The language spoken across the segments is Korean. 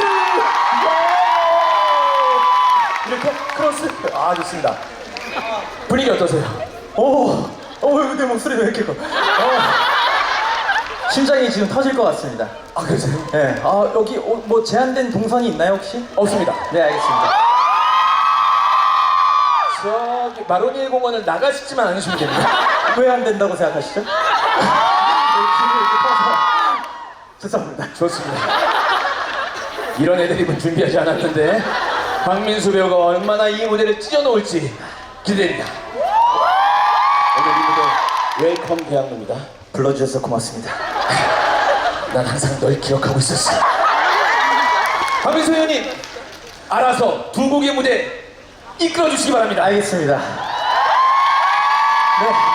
예! 이렇게 크로스 아 좋습니다 분위기 어떠세요? 오, 어, 근데 목소리가 왜 이렇게 커? 어, 심장이 지금 터질 것 같습니다. 아 그러세요? 네. 아, 여기 어, 뭐 제한된 동선이 있나요, 혹시? 없습니다 네, 알겠습니다. 저기 마로니에 공원을 나가시지만 않으시면 됩니다 왜 안 된다고 생각하시죠? 여기 길을 이렇게 타서. 죄송합니다. 좋습니다 이런 애드립은 준비하지 않았는데 박민수 배우가 얼마나 이 무대를 찢어놓을지 기대됩니다 오늘 이 무대 웰컴 대학로입니다 불러주셔서 고맙습니다. 난 항상 널 기억하고 있었어. 박민수 의원님, 알아서 두 곡의 무대 이끌어 주시기 바랍니다. 알겠습니다. 네.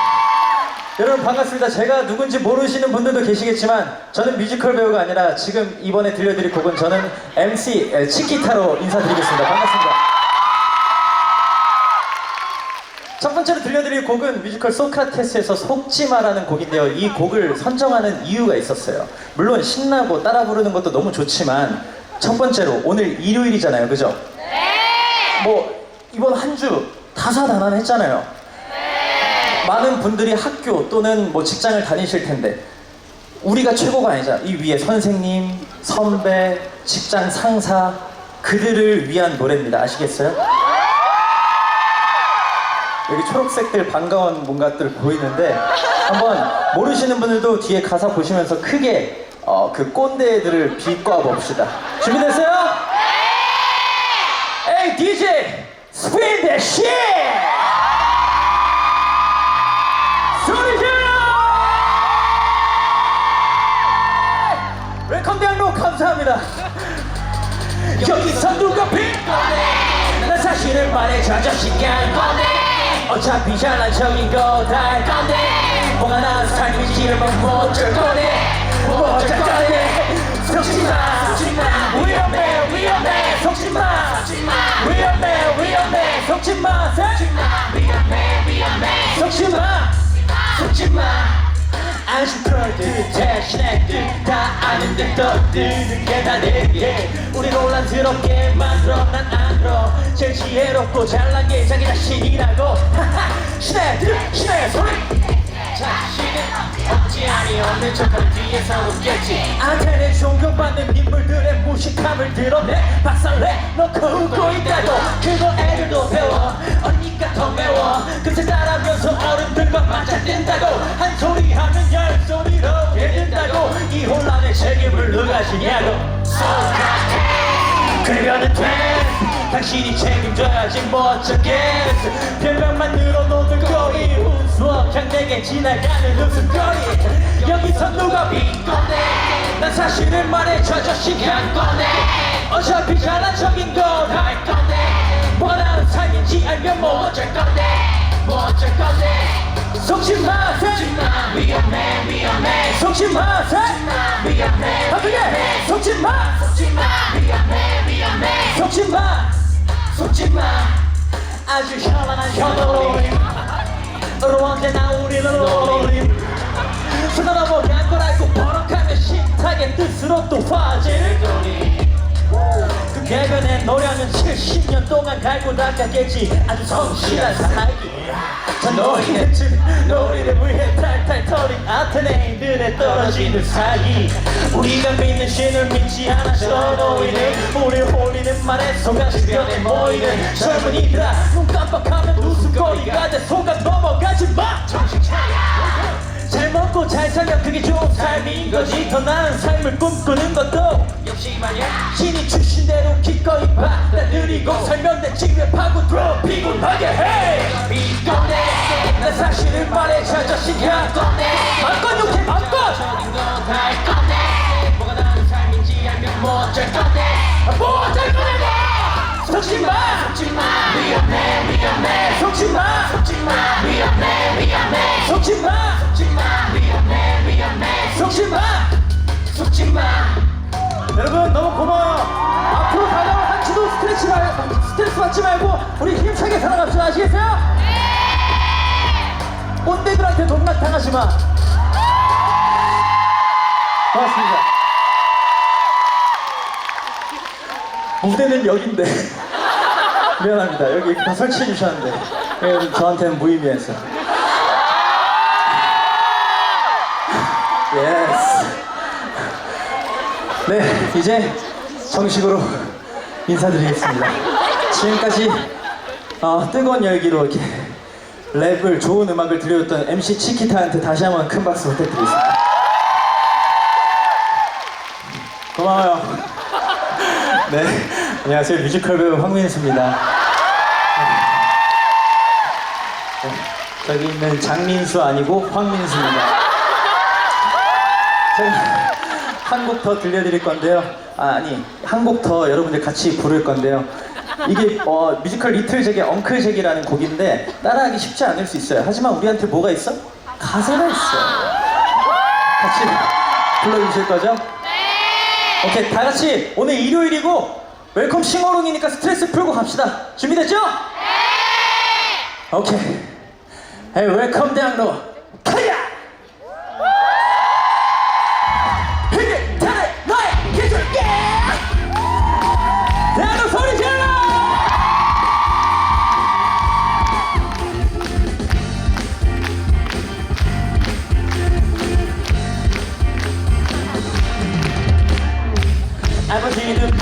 여러분 반갑습니다. 제가 누군지 모르시는 분들도 계시겠지만 저는 뮤지컬 배우가 아니라 지금 이번에 들려드릴 곡은 저는 MC 에, 치키타로 인사드리겠습니다. 반갑습니다. 첫 번째로 들려드릴 곡은 뮤지컬 소크라테스에서 속지마라는 곡인데요. 이 곡을 선정하는 이유가 있었어요. 물론 신나고 따라 부르는 것도 너무 좋지만 첫 번째로 오늘 일요일이잖아요. 그죠? 뭐 이번 한 주 다사다난했잖아요. 많은 분들이 학교 또는 뭐 직장을 다니실 텐데 우리가 최고가 아니잖아. 이 위에 선생님, 선배, 직장 상사 그들을 위한 노래입니다. 아시겠어요? 여기 초록색들 반가운 뭔가들 보이는데 한번 모르시는 분들도 뒤에 가사 보시면서 크게 어, 그 꼰대들을 비꼬아 봅시다. 준비됐어요? Hey DJ, spin that shit! 소 웰컴 대학로 감사합니다. 여기서 누가 빈? 난 사실을 말해 저 자식한 건데. 어차피 잘난 척인 거다할 건데. 뭐가 나은 삶인지를 못줄 거네. 못줄 거네. 속지마 속지마. 위험해 위험해 속지마 위험해 위험해 속지마 위험해 위험해 속지마 속지마. 안심 털들 대신애들 다 아는데 떠드는 게다 내게. 우리 논란스럽게 만들어. 난안 들어. 제일 지혜롭고 잘난 게 자기 자신이라고. 신애들 신애 소리! 자신은 없지 아니 없는 척하는 뒤에서 웃겠지. 안테는 존경받는 인물들의 무식함을 드러내. 박살내. 놓고 웃고 있다고. 그거 애들도 배워. 언니가 더 매워. 그새 따라면서 어른들과 맞아뜬다고. 한 소리 하면 열 소리로 책임을 누가 지냐고 그러면 돼 당신이 책임져야지 뭐 어쩌겠어. 별명만 늘어놓는 거리. 그냥 내게 지나가는 웃음거리. 여기서 누가 비건데 난 사실을 말해 저 자식한 건데 어차피 잘난 척인 거다할 건데 뭐라는 삶인지 알면 뭐 어쩔 건데? 뭐 어쩔 건데 속지 위험해 위험해. 속지 위험해. 아프게 속지 마 속지 마 위험해 위험해. 속지 마 속지 마 아주 현란한 현어림. 너로 언제나 우리는 알고 버럭하면 식탁의 뜻으로 또 화제를 돌리 그 개변에 노량은 70년 동안 갈고 닦았겠지. 아주 성실한 살기 자 너희는 지금 너희를 위해 탈탈 털린 아테네인들의 떨어지는 사기. 우리가 믿는 신을 믿지 않아 저 너희는 우리 홀리는 말에 속아 주변에 모이는 젊은이들아. 눈 깜빡하면 웃음거리가 돼. 속아 넘어가지 마. 정신 차려. 잘 먹고 잘 살면 그게 좋은 삶인 거지. 더 나은 삶을 꿈꾸는 것도 말이야 신이 주신 대로 기꺼이 받아들이고 살면 내 집에 파고들어 피곤하게 해. 비건데 난 사실을 말해 저 자식이야 마건 욕해 마건 저린 거다할 건데 뭐가 나은 삶인지 알면 뭐 어쩔 건데. 뭐 어쩔 건데. 뭐 속지마 속지마. 위험해 받지 말고 우리 힘차게 살아갑시다. 아시겠어요? 꼰대들한테 농락 당하지 마. 고맙습니다. 무대는 여긴데. 미안합니다. 여기 다 설치해 주셨는데. 예, 저한테는 무의미해서. 예스 네 이제 정식으로 인사드리겠습니다 지금까지 어, 뜨거운 열기로 이렇게 랩을 좋은 음악을 들려줬던 MC 치키타한테 다시 한번 큰 박수 부탁드리겠습니다 고마워요 네, 안녕하세요. 뮤지컬 배우 황민수입니다. 네, 저기 있는 장민수 아니고 황민수입니다. 제가 한 곡 더 들려드릴 건데요. 아, 아니, 한 곡 더 여러분들 같이 부를 건데요. 이게 어, 뮤지컬 리틀 잭의 엉클 잭이라는 곡인데 따라하기 쉽지 않을 수 있어요. 하지만 우리한테 뭐가 있어? 가사가 있어요. 같이 불러주실 거죠? 오케이 다 같이 오늘 일요일이고 웰컴 싱어롱이니까 스트레스 풀고 갑시다 준비됐죠? 네 오케이 헤이 웰컴 대학로 가야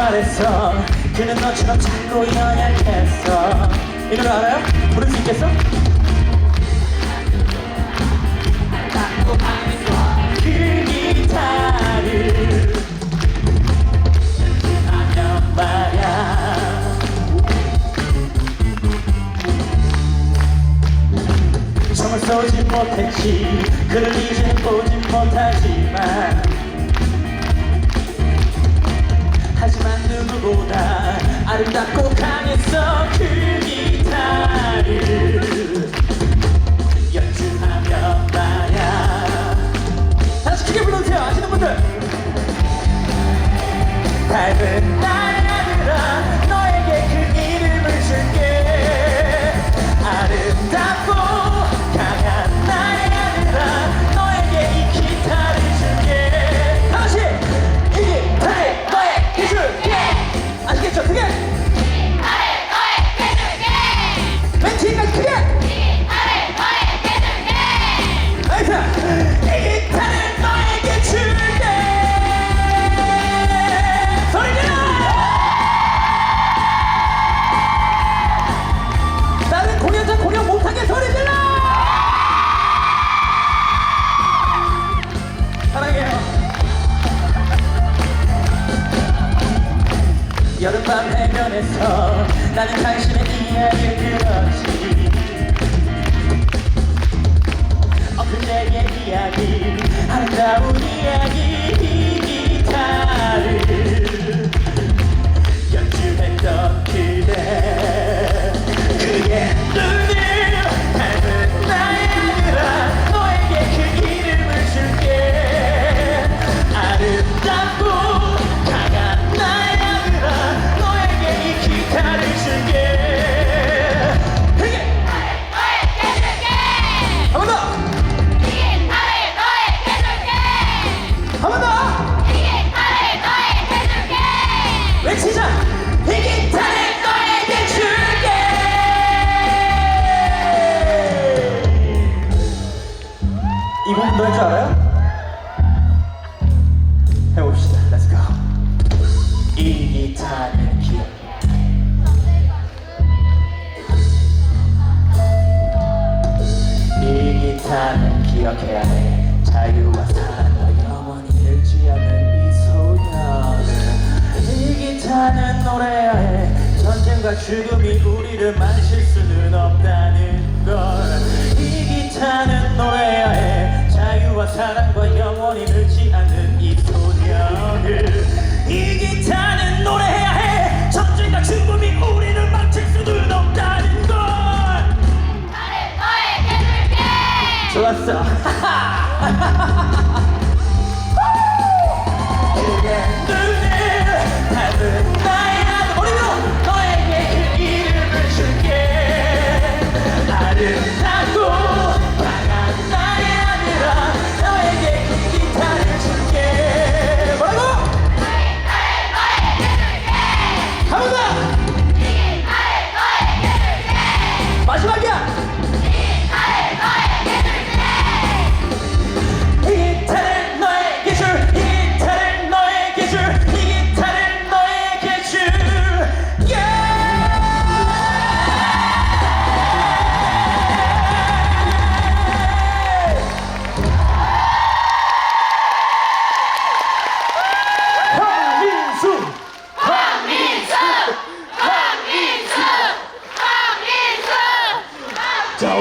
말했어 그는 너처럼 작고 연약했어 이 노래 알아요? 부를 수 있겠어? 그 기타 이야기 아름다운 이야기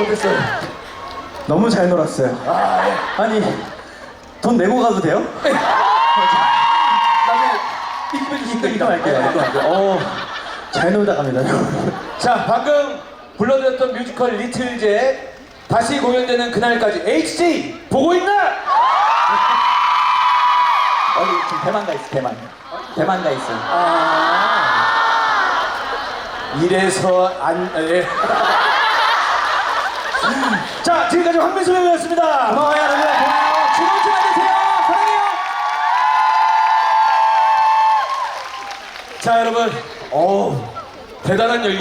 어땠어요? 너무 잘 놀았어요. 아, 예. 아니 돈 내고 가도 돼요? 주시니까 이거 할게요. 이거 할게요. 어, 잘 놀다 갑니다. 자, 방금 불러드렸던 뮤지컬 리틀제 다시 공연되는 그날까지 HJ 보고 있나? 여기 지금 대만 가 있어. 대만. 대만 가 있어. 이래서 안 예. 자, 지금까지 황민수 배우였습니다. 고마워요 여러분. 고마워요. 즐거운 주말 되세요. 사랑해요. 자, 여러분, 어우, 대단한 열기.